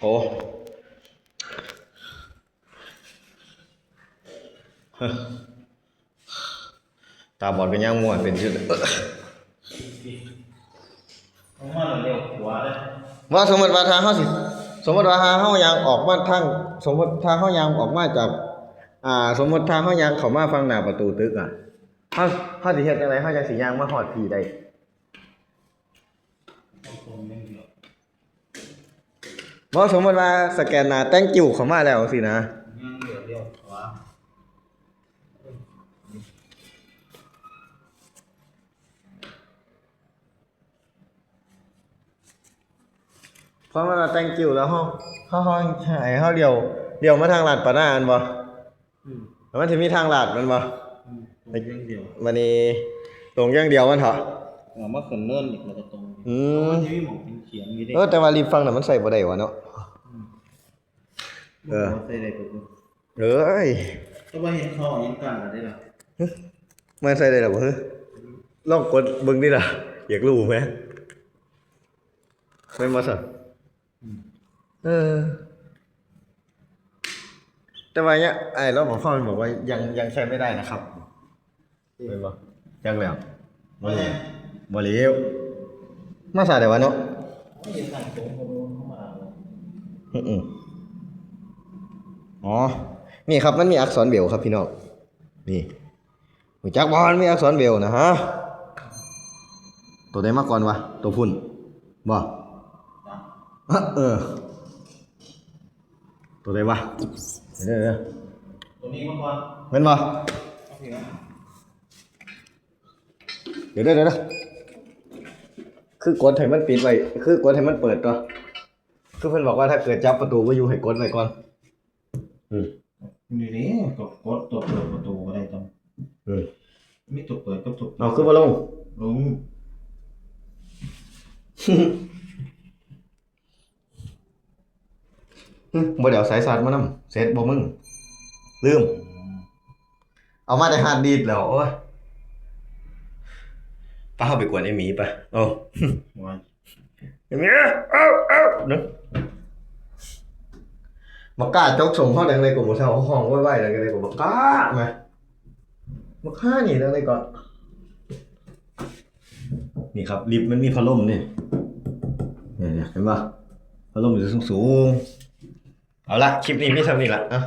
โอ้ตาบอดกันย่างม่วนเป็นชื่อมว่าเร็วกว่าเลยว่าสมมติว่าทางเฮาสิ สมมติว่าทางเฮายางออกมาทางสมมติทางเฮายางออกมาจาก อ่า สมมติทางเฮายางเข้ามาฝั่งหน้าประตูตึกอะเฮาเฮาสิเฮ็ดจังไดเฮาจังสิย่างมาฮอดที่ได้ ตรงนี้เดียว บ่สมมติว่าสแกนหน้าแต่งกิ้วเข้ามาแล้วสินะยังเหลือเร็วกว่าเพราะมันว่าแต่งกิ้วแล้วเฮาเฮาเฮาให้เฮาเลี้ยวเลี้ยวมาทางลาดปะหน้าอันบ่อืมแล้วมันสิมีทางลาดมันบ่อืมตรงยังเดียววันนี้ตรงอย่างเดียวมันเถอะ เอามาขึ้นเนินอีกแล้วก็ตรงอืมมันจะมีหมองเป็นเขียงอยู่ดิเออแต่ว่ารีบฟังน่ะมันใส่บ่ได้วะเนาะ เออ ใส่ได้ปุ๊บเอ้ยก็ว่าเห็นเขาเห็นกันอะไรล่ะมันใส่ได้หรอบ่เฮ้ยลองกดเบิ่งดิล่ะ อยากรู้ไหมไม่นบ่สั่นเออ แต่ว่าเนี่ยไอ้เราบอกพ่อมันบอกว่ายังยังใช้ไม่ได้นะครับเป็นบ่ยังแล้วว่าไง บ่เหลวมาใส่ได้วะเนาะไม่เห็นทางตรงเขาโดนเข้ามาเลยอืมๆอ๋อ นี่ครับมันมีอักษรเบลครับพี่น้อง นี่หูจักบอลมีอักษรเบลนะฮะ ตัวใดมาก่อนวะ ตัวพุ่นบ่จ้ะฮะเออ ตัวใดวะเดี๋ยวเดี๋ยวตัวนี้มาก่อนเห็นบ่โอเคนะเดี๋ยวเดี๋ยวเดี๋ยว คือกดให้มันปิดไว้คือกดให้มันเปิดตัวคือเพิ่นบอกว่าถ้าเกิดจับประตูไว้อยู่ให้กดไว้ก่อน อืมนี่นี่กดกดตัวเปิดประตูอะไรตรงอืมมีตัวเปิดกับตัวปิดเอาขึ้นมาลงลงหึบ่เดี๋ยวสายสาดมานำเสร็จบ่มึง ลืม เอามาแต่ฮาร์ดดีดแล้วโอ้ย ป้าเข้าไปกวนไอ้หมีปะโอ้หัวไอ้หมีเอ้าเอ้าเนึกบักกล้าจกส่งเข้าดังเลยกูบ่เท่าห้องไว้ๆดังเลยกูบักกล้ามาบักกล้านี่ดังเลยก่อนนี่ครับลิฟต์มันมีพัดลมนี่เนี่ยๆเห็นปะพัดลมอยู่สูงๆเอาละคลิปนี้มีเท่านี้ละอะ